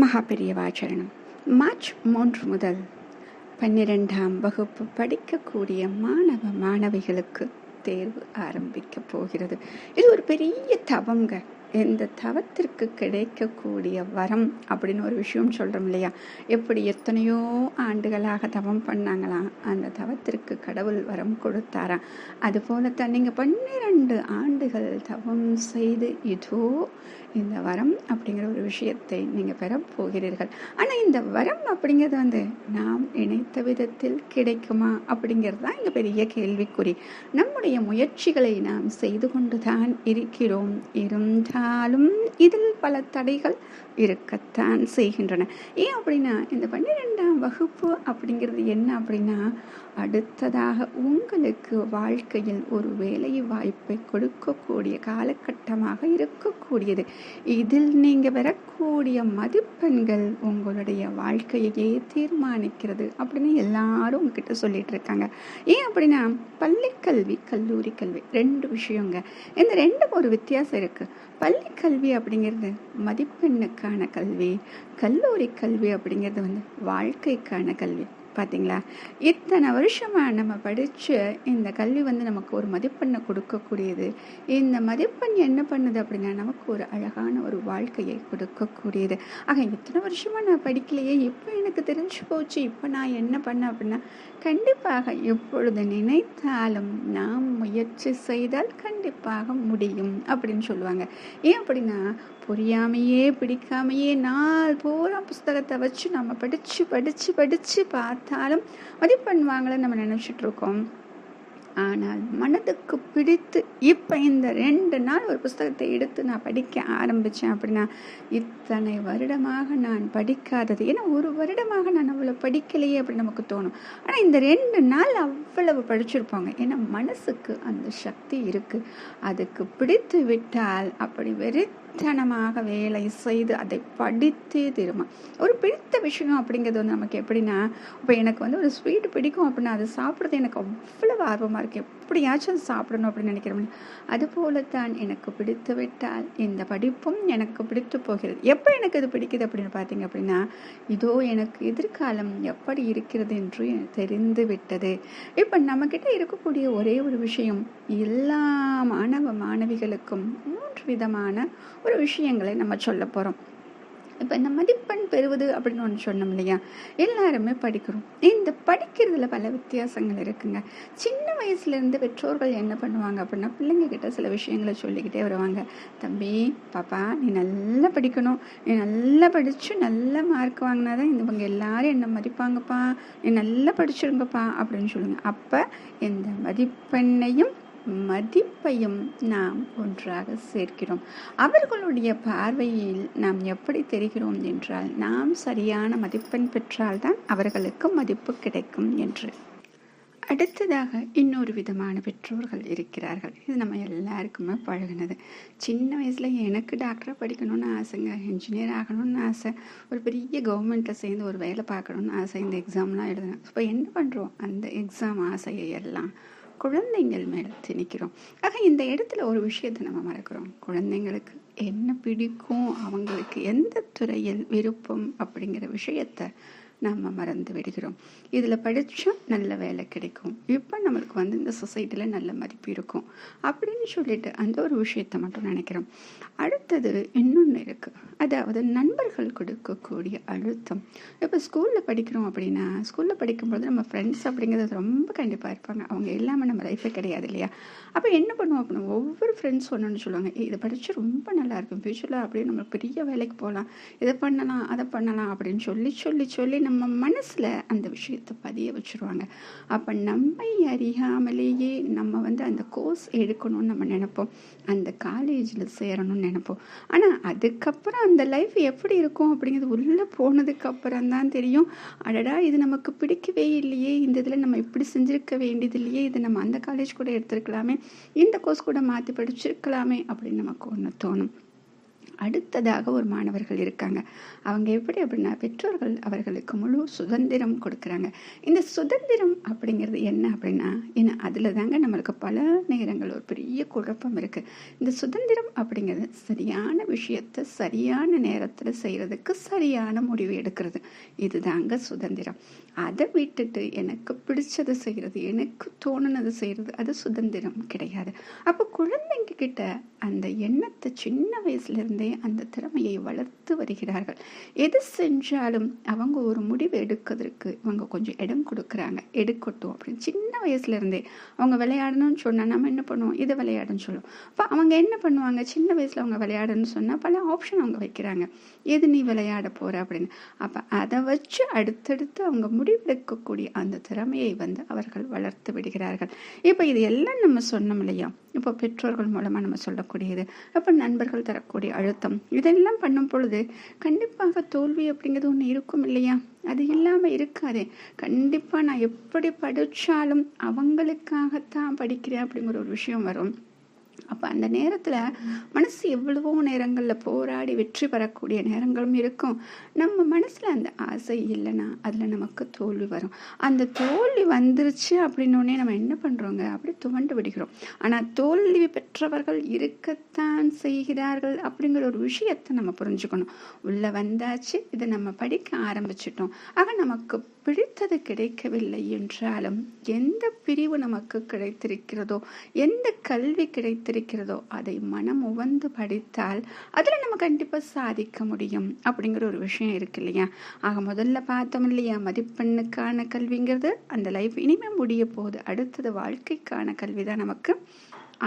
மகாபெரியவாச்சரணம். March மூன்று முதல் பன்னிரெண்டாம் வகுப்பு படிக்கக்கூடிய மாணவ மாணவிகளுக்கு தேர்வு ஆரம்பிக்க போகிறது. இது ஒரு பெரிய தவங்க. இந்த தவத்திற்கு கிடைக்கக்கூடிய வரம் அப்படின்னு ஒரு விஷயம் சொல்கிறோம் இல்லையா? எப்படி எத்தனையோ ஆண்டுகளாக தவம் பண்ணாங்களாம் அந்த தவத்திற்கு கடவுள் வரம் கொடுத்தாராம் அது போலத்தான் நீங்கள் பன்னிரண்டு ஆண்டுகள் தவம் செய்து இதோ இந்த வரம் அப்படிங்கிற ஒரு விஷயத்தை நீங்கள் பெற போகிறீர்கள். ஆனால் இந்த வரம் அப்படிங்கிறது வந்து நாம் நினைத்த விதத்தில் கிடைக்குமா அப்படிங்கிறது தான் இங்கே பெரிய கேள்விக்குறி. நம்முடைய முயற்சிகளை நாம் செய்து கொண்டு தான் இருக்கிறோம். இருந்தாலும் இதில் பல தடைகள் இருக்கத்தான் செய்கின்றன. ஏன் அப்படின்னா இந்த பன்னிரெண்டாம் வகுப்பு அப்படிங்கிறது என்ன அப்படின்னா அடுத்ததாக உங்களுக்கு வாழ்க்கையில் ஒரு வேலை வாய்ப்பை கொடுக்கக்கூடிய காலகட்டமாக இருக்கக்கூடியது. இதில் நீங்கள் பெறக்கூடிய மதிப்பெண்கள் உங்களுடைய வாழ்க்கையையே தீர்மானிக்கிறது அப்படின்னு எல்லாரும் உங்ககிட்ட சொல்லிட்டு இருக்காங்க. ஏன் அப்படின்னா பள்ளிக்கல்வி கல்லூரி கல்வி ரெண்டு விஷயங்க. இந்த ரெண்டும் ஒரு வித்தியாசம் இருக்குது பள்ளி கல்வி அப்படிங்கிறது மதிப்பெண்ணுக்கான கல்வி கல்லூரி கல்வி அப்படிங்கிறது வந்து வாழ்க்கைக்கான கல்வி. பார்த்தீங்களா இத்தனை வருஷமாக நம்ம படித்து இந்த கல்வி வந்து நமக்கு ஒரு மதிப்பெண்ணை கொடுக்கக்கூடியது. இந்த மதிப்பெண் என்ன பண்ணுது அப்படின்னா நமக்கு ஒரு அழகான ஒரு வாழ்க்கையை கொடுக்கக்கூடியது. ஆக இத்தனை வருஷமாக நான் படிக்கலையே இப்போ எனக்கு தெரிஞ்சு போச்சு இப்போ நான் என்ன பண்ணேன் அப்படின்னா கண்டிப்பாக எப்பொழுது நினைத்தாலும் நாம் முயற்சி செய்தால் கண்டிப்பாக முடியும் அப்படின்னு சொல்லுவாங்க. ஏன் அப்படின்னா புரியாமையே பிடிக்காமையே நாள் பூரா புஸ்தகத்தை வச்சு நம்ம படித்து படித்து படித்து பார்த்து பார்த்தாலும் மதிப்பெண் நம்ம நினச்சிட்டு இருக்கோம் ஆனால் மனதுக்கு பிடித்து இப்போ இந்த ரெண்டு நாள் ஒரு புஸ்தகத்தை எடுத்து நான் படிக்க ஆரம்பித்தேன் அப்படின்னா இத்தனை வருடமாக நான் படிக்காதது. ஏன்னா ஒரு வருடமாக நான் அவ்வளோ படிக்கலையே அப்படின்னு நமக்கு தோணும். ஆனால் இந்த ரெண்டு நாள் அவ்வளவு படிச்சிருப்பாங்க. ஏன்னா மனசுக்கு அந்த சக்தி இருக்குது அதுக்கு பிடித்து விட்டால் அப்படி வெறி தனமாக வேலை செய்து அதை படித்தே திரும்ப ஒரு பிடித்த விஷயம் அப்படிங்கிறது வந்து நமக்கு எப்படின்னா இப்போ எனக்கு வந்து ஒரு ஸ்வீட் பிடிக்கும் அப்படின்னா அது சாப்பிட்றது எனக்கு அவ்வளவு ஆர்வமாக இருக்குது எப்படியாச்சும் அது சாப்பிடணும் அப்படின்னு நினைக்கிறோம் அது போலத்தான் எனக்கு பிடித்து விட்டால் இந்த படிப்பும் எனக்கு பிடித்து போகிறது. எப்போ எனக்கு இது பிடிக்குது அப்படின்னு பார்த்தீங்க அப்படின்னா இதோ எனக்கு எதிர்காலம் எப்படி இருக்கிறது என்று தெரிந்து விட்டது. இப்போ நம்மக்கிட்ட இருக்கக்கூடிய ஒரே ஒரு விஷயம் எல்லா மாணவ மாணவிகளுக்கும் மூன்று விதமான ஒரு விஷயங்களை நம்ம சொல்ல போகிறோம் இப்போ இந்த மதிப்பெண் பெறுவது அப்படின்னு ஒன்று சொன்னோம் இல்லையா? எல்லாருமே படிக்கிறோம். இந்த படிக்கிறதுல பல வித்தியாசங்கள் இருக்குங்க. சின்ன வயசுலேருந்து பெற்றோர்கள் என்ன பண்ணுவாங்க அப்படின்னா பிள்ளைங்க கிட்ட சில விஷயங்களை சொல்லிக்கிட்டே வருவாங்க. தம்பி பாப்பா நீ நல்லா படிக்கணும். நீ நல்லா படித்து நல்ல மார்க் வாங்கினா தான் இவங்க எல்லாரும் என்ன மதிப்பாங்கப்பா? நீ நல்லா படிச்சிருங்கப்பா. அப்படின்னு சொல்லுங்க. அப்போ இந்த மதிப்பெண்ணையும் மதிப்பையும் நாம் ஒன்றாக சேர்க்கிறோம். அவர்களுடைய பார்வையில் நாம் எப்படி தெரிகிறோம் என்றால் நாம் சரியான மதிப்பெண் பெற்றால்தான் அவர்களுக்கு மதிப்பு கிடைக்கும் என்று. அடுத்ததாக இன்னொரு விதமான பெற்றோர்கள் இருக்கிறார்கள். இது நம்ம எல்லாருக்குமே பழகினது. சின்ன வயசில் எனக்கு டாக்டரை படிக்கணும்னு ஆசைங்க இன்ஜினியர் ஆகணும்னு ஆசை ஒரு பெரிய கவர்மெண்ட்டில் சேர்ந்து ஒரு வேலை பார்க்கணும்னு ஆசை இந்த எக்ஸாம்லாம் எழுதுனேன் இப்போ என்ன பண்ணுறோம் அந்த எக்ஸாம் ஆசையை எல்லாம் குழந்தைங்கள் மேலே திணிக்கிறோம். ஆக இந்த இடத்துல ஒரு விஷயத்தை நம்ம மறக்கிறோம். குழந்தைங்களுக்கு என்ன பிடிக்கும்? அவங்களுக்கு எந்த துறையில் விருப்பம்? அப்படிங்கிற விஷயத்தை நம்ம மறந்து விடுகிறோம். இதில் படித்தா நல்ல வேலை கிடைக்கும். இப்போ நம்மளுக்கு வந்து இந்த சொசைட்டியில் நல்ல மதிப்பு இருக்கும். அப்படின்னு சொல்லிட்டு அந்த ஒரு விஷயத்தை மட்டும் நினைக்கிறோம். அடுத்தது இன்னொன்று இருக்குது அதாவது நண்பர்கள் கொடுக்கக்கூடிய அழுத்தம். இப்போ ஸ்கூலில் படிக்கிறோம் அப்படின்னா ஸ்கூலில் படிக்கும்போது நம்ம ஃப்ரெண்ட்ஸ் அப்படிங்கிறது ரொம்ப கண்டிப்பாக இருப்பாங்க. அவங்க எல்லாமே நம்ம லைஃபே கிடையாது இல்லையா? அப்போ என்ன பண்ணுவோம் அப்படின்னா ஒவ்வொரு ஃப்ரெண்ட்ஸ் ஒன்றுன்னு சொல்லுவாங்க. இதை படித்து ரொம்ப நல்லா இருக்கும். ஃபியூச்சரில் அப்படியே நம்ம பெரிய வேலைக்கு போகலாம் இதை பண்ணலாம் அதை பண்ணலாம் அப்படின்னு சொல்லி சொல்லி சொல்லி நம்ம நம்ம மனசில் அந்த விஷயத்தை பதிய வச்சுருவாங்க. அப்போ நம்மை அறியாமலேயே நம்ம வந்து அந்த கோர்ஸ் எடுக்கணும்னு நம்ம நினைப்போம். அந்த காலேஜில் சேரணும்னு நினைப்போம். ஆனால் அதுக்கப்புறம் அந்த லைஃப் எப்படி இருக்கும் அப்படிங்கிறது உள்ளே போனதுக்கப்புறம் தான் தெரியும். அடடா இது நமக்கு பிடிக்கவே இல்லையே. இந்த இதில் நம்ம இப்படி செஞ்சுருக்க வேண்டியது இல்லையே. இது நம்ம அந்த காலேஜ் கூட எடுத்துருக்கலாமே. இந்த கோர்ஸ் கூட மாற்றி படிச்சிருக்கலாமே அப்படின்னு நமக்கு ஒன்று தோணும். அடுத்ததாக ஒரு மாணவர்கள் இருக்காங்க. அவங்க எப்படி அப்படின்னா பெற்றோர்கள் அவர்களுக்கு முழு சுதந்திரம் கொடுக்குறாங்க. இந்த சுதந்திரம் அப்படிங்கிறது என்ன அப்படின்னா ஏன்னா அதில் தாங்க நம்மளுக்கு பல நேரங்கள் ஒரு பெரிய குழப்பம் இருக்குது இந்த சுதந்திரம் அப்படிங்கிறது சரியான விஷயத்தை சரியான நேரத்தில் செய்கிறதுக்கு சரியான முடிவு எடுக்கிறது. இதுதாங்க சுதந்திரம். அதை விட்டுட்டு எனக்கு பிடிச்சதை செய்கிறது எனக்கு தோணுனது செய்கிறது அது சுதந்திரம் கிடையாது. அப்போ குழந்தை கிட்ட அந்த எண்ணத்தை சின்ன வயசுலேருந்தே அந்த திறமையை வளர்த்து வருகிறார்கள். எது செஞ்சாலும் அவங்க ஒரு முடிவு எடுக்கிறதுக்கு இவங்க கொஞ்சம் இடம் கொடுக்குறாங்க. எடுக்கட்டும் அப்படின்னு சின்ன வயசுலேருந்தே அவங்க விளையாடணும்னு சொன்னால் நம்ம என்ன பண்ணுவோம்? இதை விளையாடுன்னு சொல்லுவோம். அப்போ அவங்க என்ன பண்ணுவாங்க? சின்ன வயசில் அவங்க விளையாடணும்னு சொன்னால் பல ஆப்ஷன் அவங்க வைக்கிறாங்க. எது நீ விளையாட போகிற அப்படின்னு. அப்போ அதை வச்சு அடுத்தடுத்து அவங்க முடிவெடுக்கக்கூடிய அந்த திறமையை வந்து அவர்கள் வளர்த்து விடுகிறார்கள். இப்போ இது எல்லாம் நம்ம சொன்னோம் இல்லையா? இப்போ பெற்றோர்கள் மூலமாக நம்ம சொல்லக்கூடியது. அப்போ நண்பர்கள் தரக்கூடிய அழுத்தம். இதெல்லாம் பண்ணும் பொழுது கண்டிப்பாக தோல்வி அப்படிங்கிறது ஒன்று இருக்கும் இல்லையா? அது இல்லாமல் இருக்காதே. கண்டிப்பாக நான் எப்படி படித்தாலும் அவங்களுக்காகத்தான் படிக்கிறேன் அப்படிங்கிற ஒரு விஷயம் வரும். அப்போ அந்த நேரத்தில் மனசு எவ்வளவோ நேரங்களில் போராடி வெற்றி பெறக்கூடிய நேரங்களும் இருக்கும். நம்ம மனசில் அந்த ஆசை இல்லைன்னா அதில் நமக்கு தோல்வி வரும். அந்த தோல்வி வந்துருச்சு அப்படின்னோடனே நம்ம என்ன பண்ணுறோங்க அப்படி துவண்டு விடுகிறோம். ஆனால் தோல்வி பெற்றவர்கள் இருக்கத்தான் செய்கிறார்கள் அப்படிங்கிற ஒரு விஷயத்தை நம்ம புரிஞ்சுக்கணும். உள்ளே வந்தாச்சு இதை நம்ம படிக்க ஆரம்பிச்சிட்டோம். ஆக நமக்கு பிடித்தது கிடைக்கவில்லை என்றாலும் எந்த பிரிவு நமக்கு கிடைத்திருக்கிறதோ எந்த கல்வி வைத்திருக்கிறதோ அதை மனம் உவந்து படித்தால் அதில் நம்ம கண்டிப்பாக சாதிக்க முடியும் அப்படிங்கிற ஒரு விஷயம் இருக்கு இல்லையா? ஆக முதல்ல பார்த்தோம் இல்லையா? மதிப்பெண்ணுக்கான கல்விங்கிறது அந்த லைஃப் இனிமேல் முடிய போகுது. அடுத்தது வாழ்க்கைக்கான கல்வி தான் நமக்கு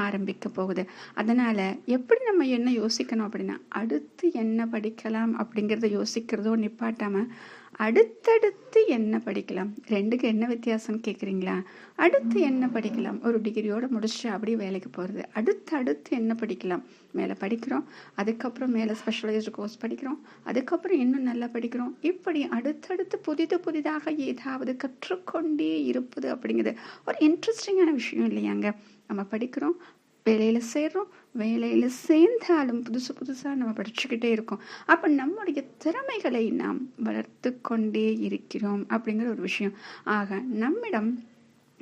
ஆரம்பிக்க போகுது. அதனால் எப்படி நம்ம என்ன யோசிக்கணும் அப்படின்னா அடுத்து என்ன படிக்கலாம் அப்படிங்கிறத யோசிக்கிறதோ நிப்பாட்டாமல் அடுத்தடுத்து என்ன படிக்கலாம்? ரெண்டுக்கு என்ன வித்தியாசம் கேட்குறீங்களா அடுத்து என்ன படிக்கலாம்? ஒரு டிகிரியோடு முடிச்சுட்டு அப்படியே வேலைக்கு போகிறது அடுத்து அடுத்து என்ன படிக்கலாம்? மேலே படிக்கிறோம். அதுக்கப்புறம் மேலே ஸ்பெஷலைஸ்டு கோர்ஸ் படிக்கிறோம். அதுக்கப்புறம் இன்னும் நல்லா படிக்கிறோம். இப்படி அடுத்தடுத்து புதிது புதிதாக ஏதாவது கற்றுக்கொண்டே இருப்பது அப்படிங்கிறது ஒரு இன்ட்ரெஸ்டிங்கான விஷயம் இல்லையாங்க? நம்ம படிக்கிறோம். வேலையில் சேர்றோம் வேலையில் சேர்ந்தாலும் புதுசு புதுசாக நம்ம படிச்சுக்கிட்டே இருக்கோம். அப்போ நம்முடைய திறமைகளை நாம் வளர்த்து கொண்டே இருக்கிறோம் அப்படிங்கிற ஒரு விஷயம். ஆக நம்மிடம்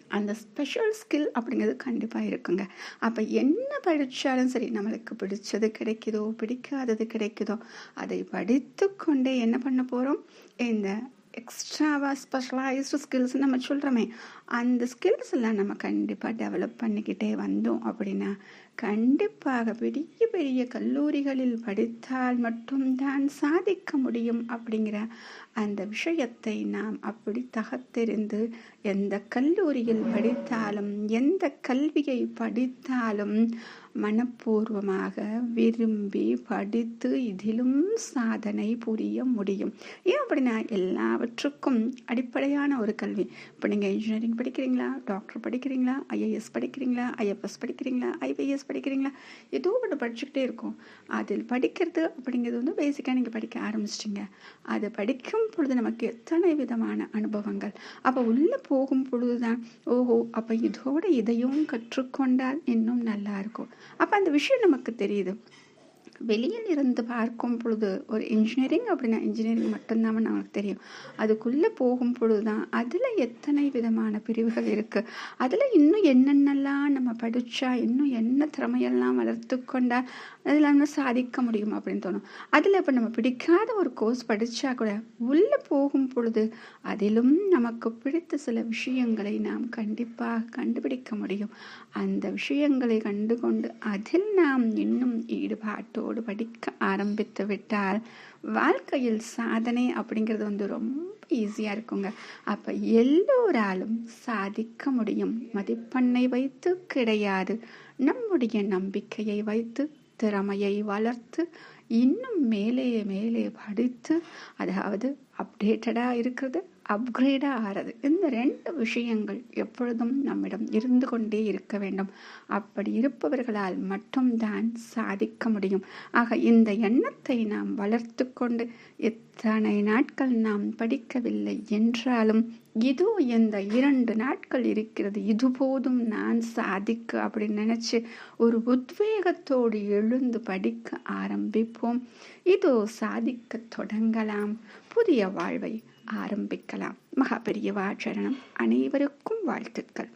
அந்த ஸ்பெஷல் ஸ்கில் அப்படிங்கிறது கண்டிப்பாக இருக்குங்க. அப்போ என்ன படித்தாலும் சரி நம்மளுக்கு பிடிச்சது கிடைக்குதோ பிடிக்காதது கிடைக்குதோ அதை படித்து கொண்டே என்ன பண்ண போகிறோம் இந்த எக்ஸ்ட்ராவாக ஸ்பெஷலைஸ்டு ஸ்கில்ஸ் நம்ம சொல்கிறோமே அந்த ஸ்கில்ஸ் எல்லாம் நம்ம கண்டிப்பாக டெவலப் பண்ணிக்கிட்டே வந்தோம் அப்படின்னா கண்டிப்பாக பெரிய பெரிய கல்லூரிகளில் படித்தால் மட்டும்தான் சாதிக்க முடியும் அப்படிங்கிற அந்த விஷயத்தை நாம் அப்படி தகத்தெறிந்து எந்த கல்லூரியில் படித்தாலும் எந்த கல்வியை படித்தாலும் மனப்பூர்வமாக விரும்பி படித்து இதிலும் சாதனை புரிய முடியும். ஏன் அப்படின்னா எல்லாவற்றுக்கும் அடிப்படையான ஒரு கல்வி. இப்போ நீங்கள் இன்ஜினியரிங் படிக்கிறீங்களா டாக்டர் படிக்கிறீங்களா ஐஏஎஸ் படிக்கிறீங்களா ஐஎஃப்எஸ் படிக்கிறீங்களா ஐபிஎஸ் படிக்கிறீங்களா ஏதோ ஒன்று படிச்சுக்கிட்டே இருக்கும். அதில் படிக்கிறது அப்படிங்கிறது வந்து பேசிக்காக நீங்கள் படிக்க ஆரம்பிச்சிட்டிங்க. அது படிக்கும் பொழுது நமக்கு எத்தனை விதமான அனுபவங்கள். அப்போ உள்ளே போகும் பொழுது தான் ஓஹோ அப்போ இதோட இதையும் கற்றுக்கொண்டால் இன்னும் நல்லா இருக்கும். அப்போ அந்த விஷயம் நமக்கு தெரியுது. வெளியில் இருந்து பார்க்கும் பொழுது ஒரு இன்ஜினியரிங் அப்படின்னா இன்ஜினியரிங் மட்டும்தான் நமக்கு தெரியும். அதுக்குள்ளே போகும் பொழுது தான் அதில் எத்தனை விதமான பிரிவுகள் இருக்குது அதில் இன்னும் என்னென்னலாம் நம்ம படித்தா இன்னும் என்ன திறமையெல்லாம் வளர்த்து கொண்டால் அதில் நம்ம சாதிக்க முடியும் அப்படின்னு தோணும். அதில் இப்போ நம்ம பிடிக்காத ஒரு கோர்ஸ் படித்தா கூட உள்ளே போகும் பொழுது அதிலும் நமக்கு பிடித்த சில விஷயங்களை நாம் கண்டிப்பாக கண்டுபிடிக்க முடியும். அந்த விஷயங்களை கண்டு கொண்டு அதில் நாம் இன்னும் ஈடுபாட்டோடு ஈடுபாட்டோடு படிக்க ஆரம்பித்து விட்டால் வாழ்க்கையில் சாதனை அப்படிங்கிறது வந்து ரொம்ப ஈஸியாக இருக்குங்க. அப்போ எல்லோராலும் சாதிக்க முடியும். மதிப்பெண்ணை வைத்து கிடையாது. நம்முடைய நம்பிக்கையை வைத்து திறமையை வளர்த்து இன்னும் மேலே மேலே படித்து அதாவது அப்டேட்டடாக இருக்கிறது. அப்கிரேடாக ஆகிறது. இந்த ரெண்டு விஷயங்கள் எப்பொழுதும் நம்மிடம் இருந்து கொண்டே இருக்க வேண்டும். அப்படி இருப்பவர்களால் மட்டும்தான் சாதிக்க முடியும். ஆக இந்த எண்ணத்தை நாம் வளர்த்து கொண்டு எத்தனை நாட்கள் நாம் படிக்கவில்லை என்றாலும் இதோ இந்த இரண்டு நாட்கள் இருக்கிறது. இது போதும் நான் சாதிக்க அப்படின்னு நினச்சி ஒரு உத்வேகத்தோடு எழுந்து படிக்க ஆரம்பிப்போம். இதோ சாதிக்க தொடங்கலாம். புதிய வாழ்வை ஆரம்பிக்கலாம். மகாபெரியவா சரணம். அனைவருக்கும் வாழ்த்துக்கள்.